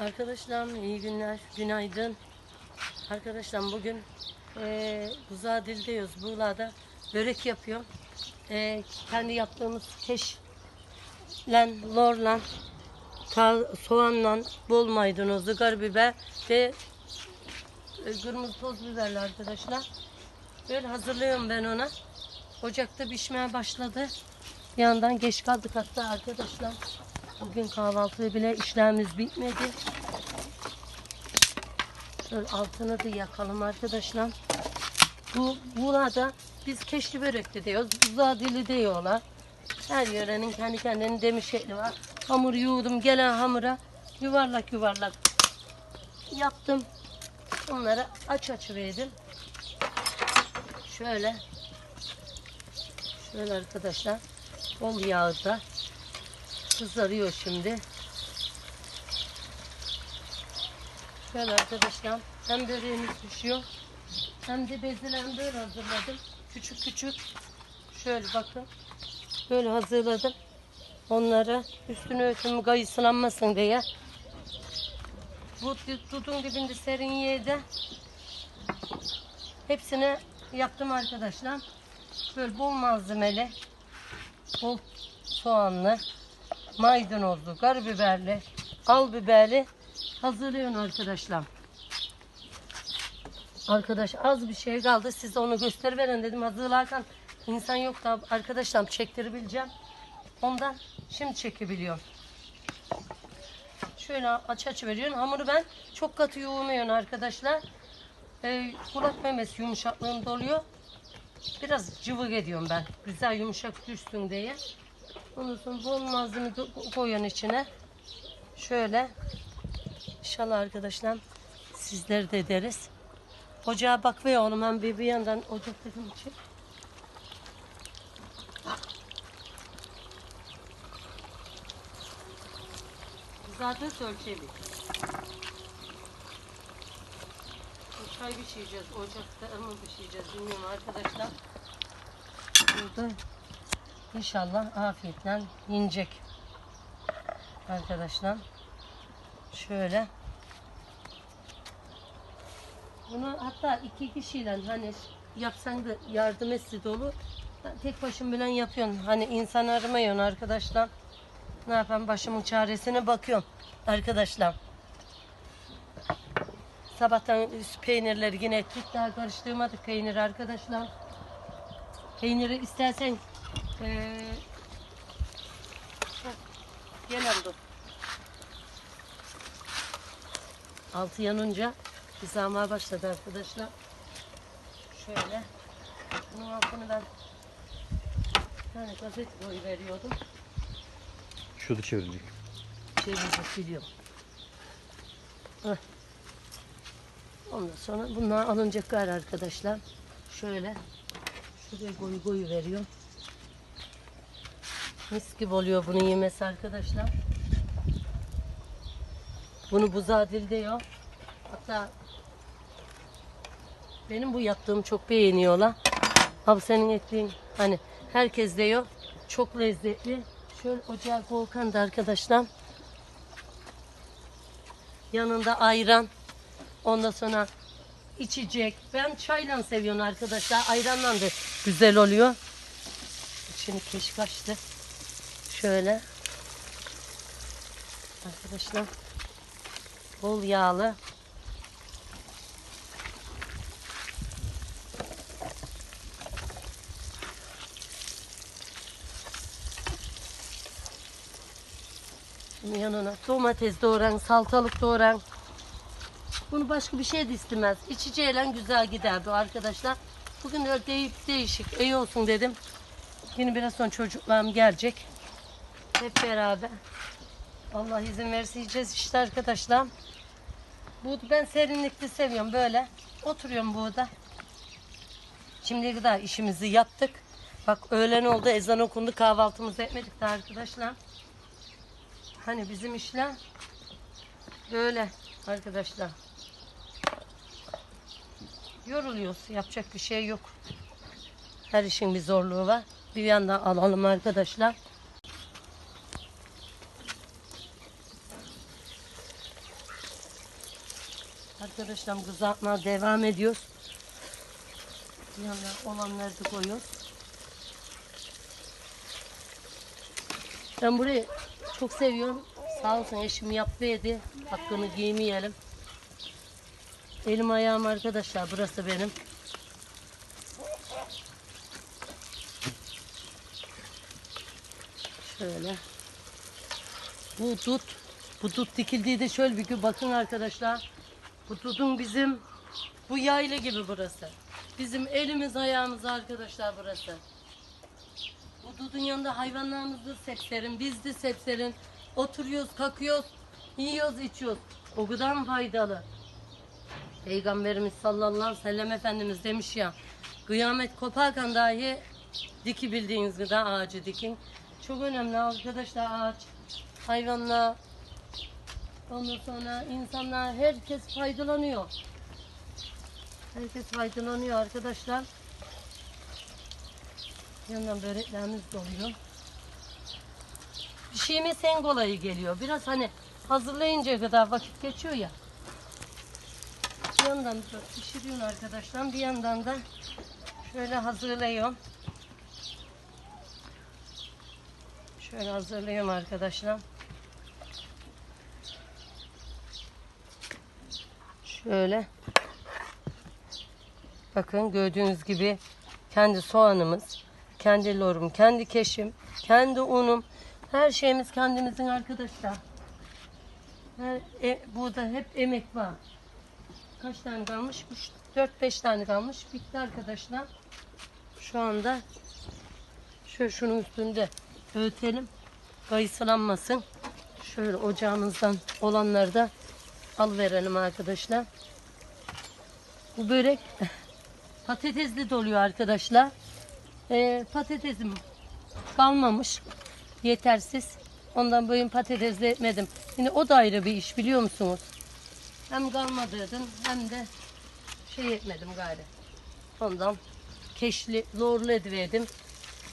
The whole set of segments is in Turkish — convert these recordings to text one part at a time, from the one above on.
Arkadaşlar iyi günler, günaydın. Arkadaşlar bugün eee buzağı dildeyiz. Buğla'da börek yapıyorum. Eee, kendi yaptığımız keşlen, lorlan, ta- soğanla, bol maydanozu, karabiber ve e, kırmızı toz biberli arkadaşlar. Böyle hazırlıyorum ben ona. Ocakta pişmeye başladı. Bir yandan geç kaldık hatta arkadaşlar. Bugün kahvaltıya bile işlerimiz bitmedi. Şöyle altını da yakalım arkadaşlar. Bu burada biz keşli börek de diyoruz. Buzağı dili diyorlar. Her yörenin kendi kendine demiş şekli var. Hamur yoğurdum. Gelen hamura yuvarlak yuvarlak yaptım. Onları aç aç verdim. Şöyle. Şöyle arkadaşlar. Bol yağda kızarıyor şimdi. Şöyle arkadaşlar. Hem böreğimiz pişiyor. Hem de bezilen hazırladım. Küçük küçük. Şöyle bakın. Böyle hazırladım. Onları üstünü örtümü kayısılanmasın diye. Bu dudun dibinde serin yerde hepsini yaptım arkadaşlar. Böyle bol malzemeli, bol soğanlı, maydanozlu, karabiberli, al biberli hazırlıyorum arkadaşlar. Arkadaş az bir şey kaldı. Size onu gösteriveren dedim. Hazırlarken insan yok da arkadaşlar çektirebileceğim. Ondan şimdi çekebiliyorum. Şöyle aç aç veriyorum. Hamuru ben çok katı yoğurmuyorum arkadaşlar. Ee, kulak memesi yumuşaklığında oluyor. Biraz cıvık ediyorum ben. Güzel yumuşak düşsün diye. Ondan sonra bol malzeme ko- koyuyorsun içine. Şöyle. İnşallah arkadaşlar sizleri de ederiz. Ocağa bak ve oğlum ben bir, bir yandan ocaktaki için. Zaten ölçeli. Bu çay pişireceğiz. Ocakta mı pişireceğiz bilmiyorum arkadaşlar. Burada inşallah afiyetle yenecek. Arkadaşlar. Şöyle. Bunu hatta iki kişiyle hani yapsan da yardım etse. Ben tek başım bilen yapıyorum. Hani insan aramıyorsun arkadaşlar. Ne yapayım başımın çaresine bakıyorum arkadaşlar. Sabahtan üst peynirleri yine ettik. Daha karıştırmadık peynir arkadaşlar. Peyniri istersen heh, gel dur. Altı yanınca kızarmaya başladı arkadaşlar. Şöyle. Bunun altını ben bir tane gazete boyu veriyordum. Şurada çevirecek. Çevirecek biliyorum. Heh. Ondan sonra bunlar alınacaklar arkadaşlar. Şöyle. Şuraya koyu koyu veriyorum. Mis gibi oluyor bunu yemesi arkadaşlar. Bunu buzağı dil diyor. Hatta benim bu yaptığım çok beğeniyorlar. Abi senin ettiğin hani herkes diyor. Çok lezzetli. Şöyle ocağa volkan da arkadaşlar. Yanında ayran. Ondan sonra içecek. Ben çayla seviyorum arkadaşlar. Ayranla da güzel oluyor. Şimdi keşif açtı. Şöyle. Arkadaşlar. Bol yağlı. Bunun yanına domates doğran, salatalık doğran. Bunu başka bir şey de istemez. İçeceğiyle güzel gider bu arkadaşlar. Bugün öyle deyip değişik, iyi olsun dedim. Yine biraz sonra çocuklarım gelecek. Hep beraber. Allah izin verirse yiyeceğiz işte arkadaşlar. Bu ben serinlikte seviyorum böyle. Oturuyorum burada. Şimdiye kadar işimizi yaptık. Bak öğlen oldu ezan okundu kahvaltımızı etmedik de arkadaşlar. Hani bizim işler böyle arkadaşlar. Yoruluyoruz. Yapacak bir şey yok. Her işin bir zorluğu var. Bir yandan alalım arkadaşlar. Arkadaşlar kızartma devam ediyoruz. Yandan olanları da koyuyoruz. Ben burayı çok seviyorum. Sağ olsun eşim yaptıydı. Hakkını giymeyelim. Elim ayağım arkadaşlar burası benim. Şöyle. Bu dut, bu dut dikildiği de şöyle bir gün bakın arkadaşlar. Bu dutun bizim bu yayla gibi burası. Bizim elimiz ayağımız arkadaşlar burası. Bu dudun yanında hayvanlarımız da sepserin, biz de sepserin. Oturuyoruz, kalkıyoruz, yiyoruz, içiyoruz. O kadar faydalı? Peygamberimiz sallallahu aleyhi ve sellem Efendimiz demiş ya, kıyamet koparken dahi diki bildiğiniz gıda ağacı dikin. Çok önemli arkadaşlar ağaç, hayvanlar, ondan sonra insanlar, herkes faydalanıyor. Herkes faydalanıyor arkadaşlar. Yandan böreklerimiz doluyor. Bir şeyimiz en kolayı geliyor. Biraz hani hazırlayınca kadar vakit geçiyor ya. Bir yandan da pişiriyorum arkadaşlar. Bir yandan da şöyle hazırlıyorum. Şöyle hazırlıyorum arkadaşlar. Şöyle. Bakın gördüğünüz gibi kendi soğanımız, kendi lorum, kendi keşim, kendi unum. Her şeyimiz kendimizin arkadaşlar. Her, e, burada hep emek var. Kaç tane kalmış? 4-5 tane kalmış. Bitti arkadaşlar. Şu anda şöyle şunun üstünde öğütelim. Kayısılanmasın. Şöyle ocağımızdan olanları da al verelim arkadaşlar. Bu börek patatesli doluyor arkadaşlar. Ee, patatesim kalmamış. Yetersiz. Ondan böyle patatesli etmedim. Yine o da ayrı bir iş biliyor musunuz? Hem kalmadıydım hem de şey etmedim gari. Ondan keşli, lorlu ediverdim.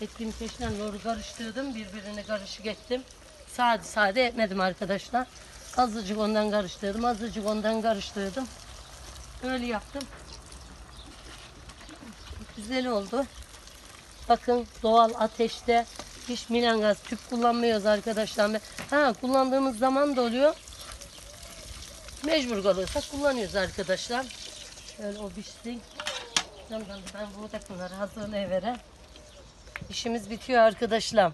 Ettiğim keşle loru karıştırdım. Birbirini karışık ettim. Sade sade etmedim arkadaşlar. Azıcık ondan karıştırdım. Azıcık ondan karıştırdım. Öyle yaptım. Güzel oldu. Bakın doğal ateşte hiç milangaz tüp kullanmıyoruz arkadaşlar. Ha kullandığımız zaman da oluyor. Mecbur kalırsak kullanıyoruz arkadaşlar. Şöyle o pişsin. Ben buğdakları hazırlayıverem. İşimiz bitiyor arkadaşlar.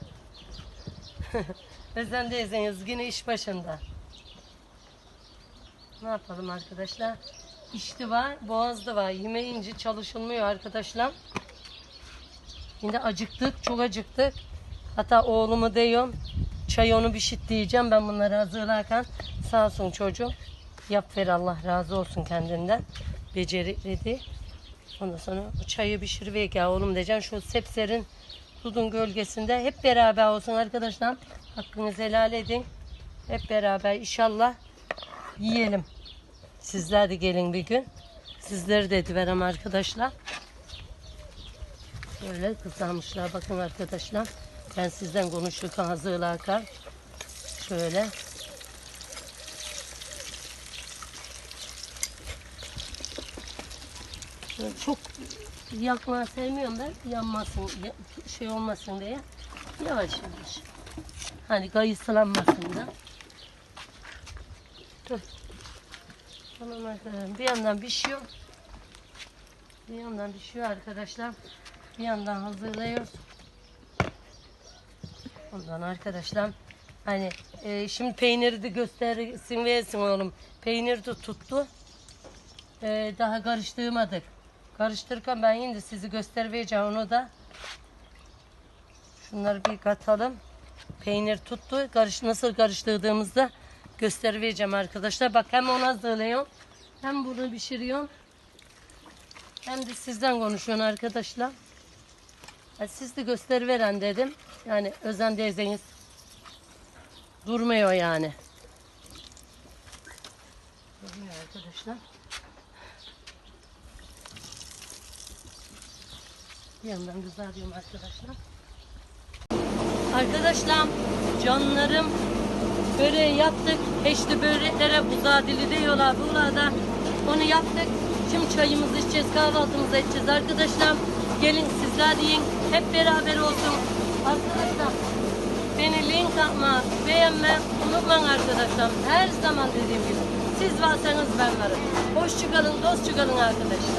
Ve sen deyseniz yine iş başında. Ne yapalım arkadaşlar? İşte var, boğazda var. Yemeyince çalışılmıyor arkadaşlar. Şimdi acıktık, çok acıktık. Hatta oğlumu diyorum, çay onu pişit diyeceğim ben bunları hazırlarken. Sağ olsun çocuğum. Yap ver Allah razı olsun kendinden. Becerikli. Ondan sonra çayı pişiriver ya oğlum diyeceğim. Şu sepserin dudun gölgesinde hep beraber olsun arkadaşlar. Hakkınızı helal edin. Hep beraber inşallah yiyelim. Sizler de gelin bir gün. Sizleri de ediverem arkadaşlar. Böyle kızarmışlar bakın arkadaşlar. Ben sizden konuşurken hazırlarken şöyle Şöyle çok yakmayı sevmiyorum ben. Yanmasın, ya- şey olmasın diye. Yavaş yavaş. Hani kayısılanmasın da. Tamam arkadaşlar. Bir yandan pişiyor. Bir yandan pişiyor arkadaşlar. Bir yandan hazırlıyoruz. Ondan arkadaşlar hani e, şimdi peyniri de göstersin versin oğlum. Peynir de tuttu. E, daha karıştırmadık. Karıştırırken ben yine sizi göstereceğim onu da. Şunları bir katalım. Peynir tuttu. Karış, nasıl karıştırdığımızda göstereceğim arkadaşlar. Bak hem onu hazırlıyorum. Hem bunu pişiriyorum. Hem de sizden konuşuyorum arkadaşlar. Ha, Siz de gösteriveren dedim. Yani özen teyzeniz durmuyor yani. Durmuyor arkadaşlar. Bir yandan kızarıyorum arkadaşlar. Arkadaşlar canlarım böreği yaptık. Heşli böreklere buzağı dili diyorlar. Burada Onu yaptık. Şimdi çayımızı içeceğiz, kahvaltımızı edeceğiz arkadaşlar. Gelin sizler deyin. Hep beraber olsun. Arkadaşlar beni link atma, beğenme unutmayın arkadaşlar. Her zaman dediğim gibi siz varsanız ben varım. Hoşçakalın, dostçakalın arkadaşlar.